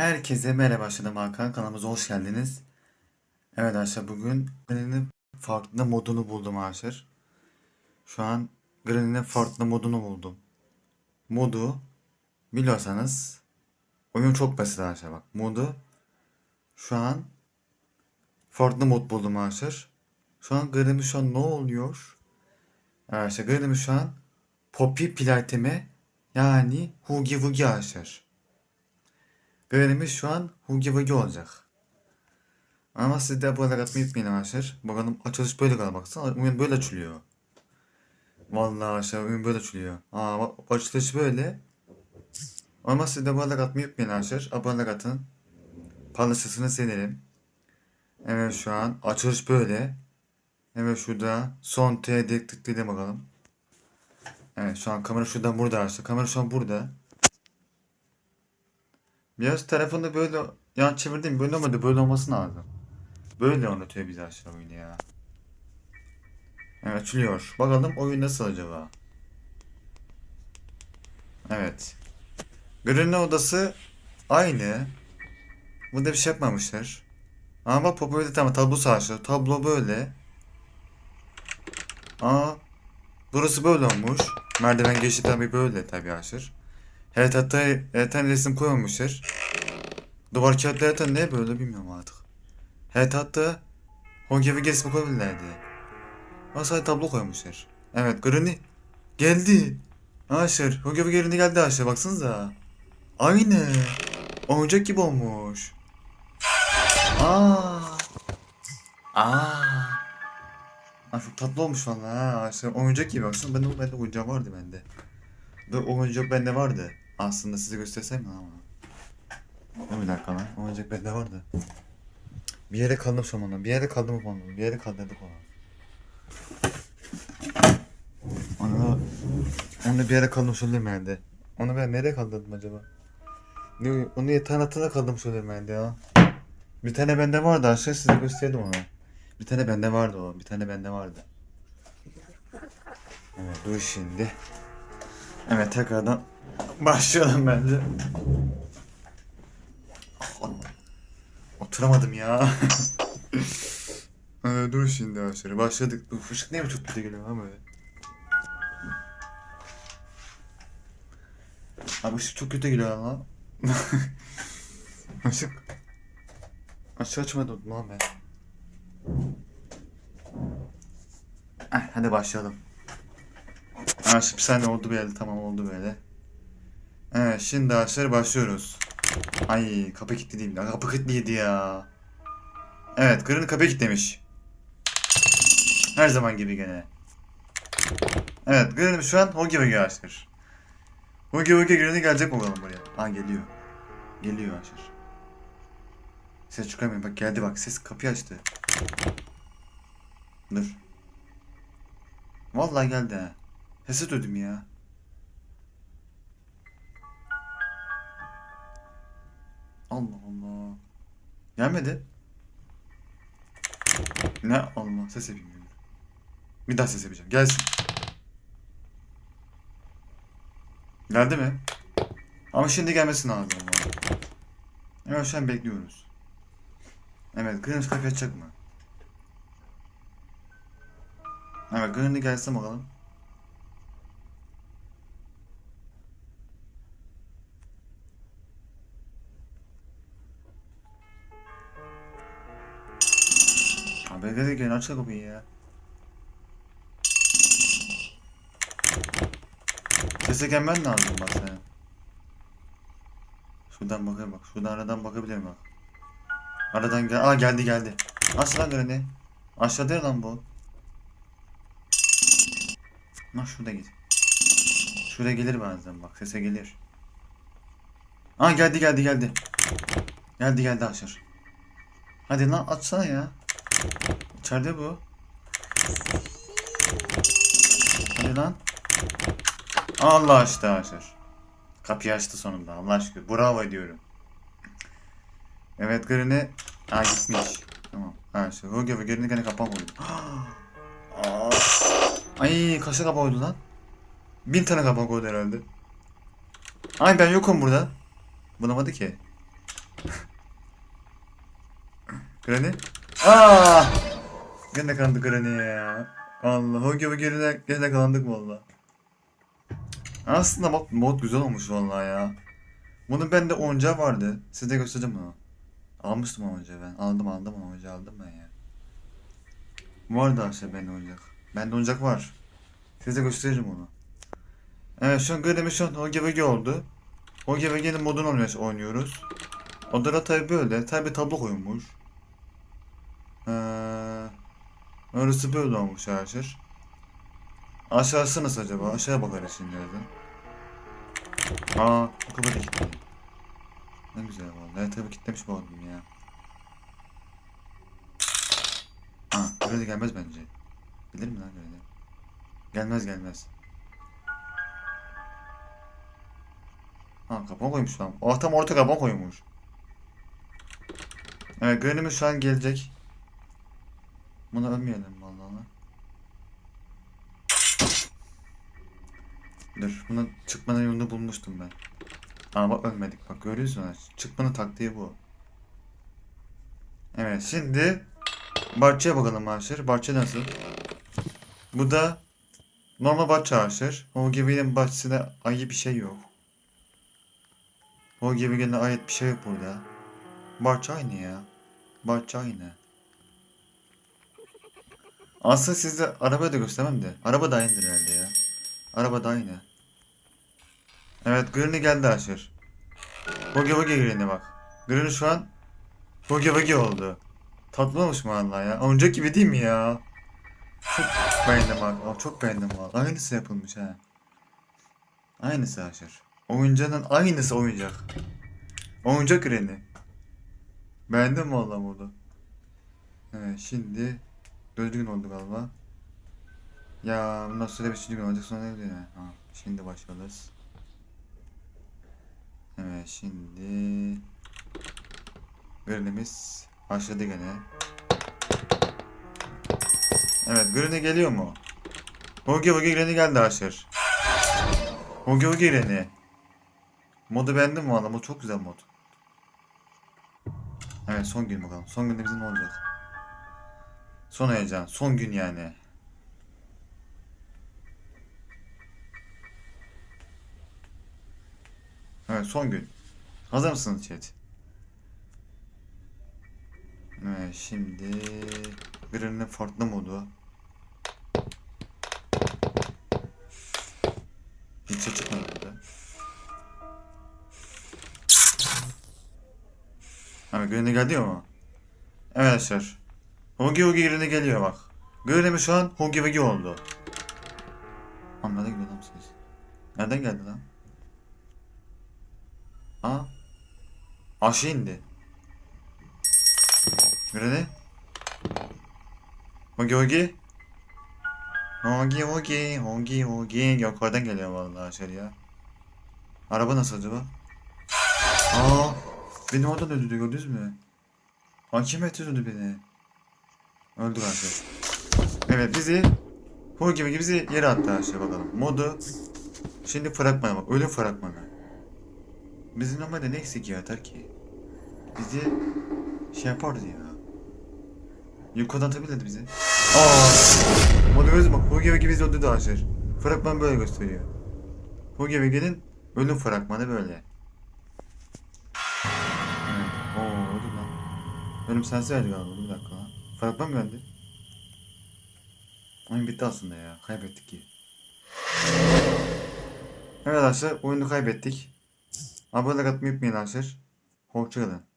Herkese merhaba başladım Hakan kanalımıza hoş geldiniz. Evet arkadaşlar bugün Granny'nin farklı modunu buldum arkadaşlar. Şu an Granny'nin farklı modunu buldum. Modu biliyorsanız oyun çok basit arkadaşlar bak. Modu şu an farklı mod buldum arkadaşlar. Şu an Granny şu an ne oluyor? Arkadaşlar Granny şu an Poppy Platime yani Hugi Wugi arkadaşlar. Granny'miz şu an Hugi Wugi olacak. Ama siz de abone atmayı unutmayın arkadaşlar. Bakalım açılış böyle galiba baksana oyun böyle açılıyor. Vallahi arkadaşlar oyun böyle açılıyor. Aa açılış böyle. Ama siz de abone atmayı unutmayın arkadaşlar. Abone atın. Paylaşırsınız sevinirim. Evet şu an açılış böyle. Evet şurada son T tıklayalım bakalım. Evet şu an kamera şuradan burada arkadaşlar. Kamera şu an burada. Biraz telefonu böyle yan çevirdim böyle olmadı böyle olması lazım. Böyle anlatıyor bize aşağı oyunu ya. Evet açılıyor. Bakalım oyun nasıl acaba? Evet. Granny odası aynı. Burada bir şey yapmamışlar. Ama bak böyle tamam tablo sağlığı. Tablo böyle. Aa burası böyle olmuş. Merdiven geçti tabi böyle tabi aşır. Evet hatta evet resim koymamışlar. Duvar kağıtları ne böyle bilmiyorum artık. Hatta Hongi ve resmi koyabilirlerdi. Sadece tablo koymuşlar. Evet Granny geldi. Aşır. Hongi ve Granny geldi Aşır baksanıza. Aynı. Oyuncak gibi olmuş. Aa. Aa. Aa çok tatlı olmuş vallahi ha. Aşır. Oyuncak gibi baksana. Bende, bende oyuncak vardı bende. Dur oyuncak bende vardı. Aslında size göstersem ama. O bir dakika lan. Oyuncak bende vardı. Bir yere kaldım sonunda. Bir yere kaldım onu. Bir yere kaldırdık onu. Onu, onu bir yere kaldım söyleyeyim herhalde. Onu ben nereye kaldırdım acaba? Ne, onu yatağın altına kaldım söyleyeyim herhalde ya. Bir tane bende vardı aşağı size gösterdim onu. Bir tane bende vardı o. Bir tane bende vardı. Evet dur şimdi. Evet tekrardan başlayalım bence. Oturamadım ya. evet, dur şimdi aşağı başladık. Dur ışık niye çok kötü geliyor ha böyle? Abi ışık çok kötü geliyor lan. Işık. Aşağı açmadım lan ben. Eh, hadi başlayalım. Ha, şimdi bir saniye oldu böyle tamam oldu böyle. Evet şimdi arkadaşlar başlıyoruz. Ay kapı kilitli değil. Ya, kapı kilitliydi ya. Evet Granny kapıyı kilitlemiş. Her zaman gibi gene. Evet Granny şu an Hogi Hogi açtır. Hogi Hogi Granny gelecek bakalım buraya. Aa geliyor. Geliyor açtır. Ses çıkarmayın bak geldi bak ses kapıyı açtı. Dur. Vallahi geldi ha. Sesi duydum ya. Allah Allah. Gelmedi. Ne Allah ses yapayım. bir. Daha ses yapacağım. Gelsin. Geldi mi? Ama şimdi gelmesi lazım. Evet şu an bekliyoruz. Evet Granny kapıyı açacak mı? Evet Granny gelsin bakalım. Abi dedi gel aç kapıyı ya. Sese gelmen lazım bak senin. Şuradan bakayım bak. Şuradan aradan bakabilirim bak. Aradan gel. Aa geldi geldi. Aç lan Granny. Aşağıda lan bu. Lan şurada git. Şuraya gelir bazen bak sese gelir. Aa geldi geldi geldi. Geldi geldi Aşır. Hadi lan açsana ya. İçeride bu. Hadi lan. Allah açtı Aşır. Kapıyı açtı sonunda Allah aşkına. Bravo ediyorum. Evet Granny. Aa gitmiş. Tamam. Ha işte Hugo ve Granny gene kapan koydu. Ay kaça kapan koydu lan? Bin tane kapan koydu herhalde. Ay ben yokum burada. Bulamadı ki. Granny? Aa! Gene kandı Granny ya. Allah o gibi gerine gene kalandık valla. Aslında mod, mod güzel olmuş valla ya. Bunun bende oyuncağı vardı. Size göstereceğim onu. Almıştım o oyuncağı ben. Aldım aldım o oyuncağı aldım ben ya. Vardı aslında bende oyuncak. Bende oyuncak var. Size gösteririm onu. Evet şu an Granny şu an OGVG oldu. OGVG'nin modunu oynuyoruz-. Odada tabi böyle. Tabi tablo koyulmuş. Ee, orası böyle olmuş arkadaşlar. Aşağısı nasıl acaba? Aşağıya bakarız şimdi birazdan. Aa, bu kapı da kilitli. Ne güzel vallahi. Tabi kilitlemiş bu adam ya. Ha, böyle gelmez bence. Gelir mi lan böyle? Gelmez gelmez. Ha kapan koymuş lan. Oh tam orta kapan koymuş. Evet Granny'miz şu an gelecek. Buna ölmeyelim vallahi. Dur bunun çıkmanın yolunu bulmuştum ben. Ama ölmedik bak görüyorsun ha. Çıkmanın taktiği bu. Evet şimdi bahçeye bakalım arkadaşlar. Bahçe nasıl? Bu da normal bahçe arkadaşlar. O gibinin bahçesinde ayı bir şey yok. O gibi ait bir şey yok burada. Bahçe aynı ya. Bahçe aynı. Aslında size arabayı da göstermem de. Araba da aynıdır herhalde ya. Araba da aynı. Evet Granny geldi Aşır. Hoge Hoge Granny bak. Granny şu an Hoge Hoge oldu. Tatlı olmuş mu valla ya? Oyuncak gibi değil mi ya? Çok beğendim bak. Çok beğendim valla. Aynısı yapılmış ha. Aynısı Aşır. Oyuncağın aynısı oyuncak. Oyuncak Granny. Beğendim valla modu. Evet şimdi gün oldu galiba. Ya bundan sonra beşinci gün olacak sonra ne diyor? Ha, şimdi başlarız. Evet şimdi Granny'miz başladı gene. Evet Granny geliyor mu? Hoge Hoge Granny geldi Aşır. Hoge Hoge Granny. Modu beğendim mi valla? Mod çok güzel mod. Evet son gün bakalım. Son günde bizim ne olacak? Son heyecan. Son gün yani. Evet son gün. Hazır mısınız chat? Evet şimdi Granny'nin farklı modu. Hiç ses çıkmadı burada. Evet Granny geldi ama. Evet arkadaşlar. Hogi Hogi Granny geliyor bak. Mi şu an Hogi Hogi oldu. Nereden geliyor lan ses? Nereden geldi lan? Aa. Aşağı indi. Granny? Hogi Hogi? Hogi Hogi Hogi Hogi Yukarıdan geliyor vallahi aşağı ya. Araba nasıl acaba? Aa, beni oradan öldürdü gördünüz mü? Hakim öldürdü beni. Öldü arkadaşlar. Evet bizi Hu gibi bizi yere attı aşağı bakalım. Modu şimdi fragmana bak. Ölüm fragmanı. Bizim normalde ne eksik ya atar ki? Bizi şey yapardı ya. Yukarıdan atabilirdi bizi. Aa! Modu gözüm bak. Hu gibi bizi öldürdü aşağı. Fragman böyle gösteriyor. Hu gibi ölüm fragmanı böyle. Evet. Oo, öldü lan. Ölüm sensi verdi galiba. Bir dakika Fragman mı geldi? Oyun bitti aslında ya. Kaybettik ki. Evet arkadaşlar oyunu kaybettik. Abone olmayı unutmayın arkadaşlar. Hoşçakalın.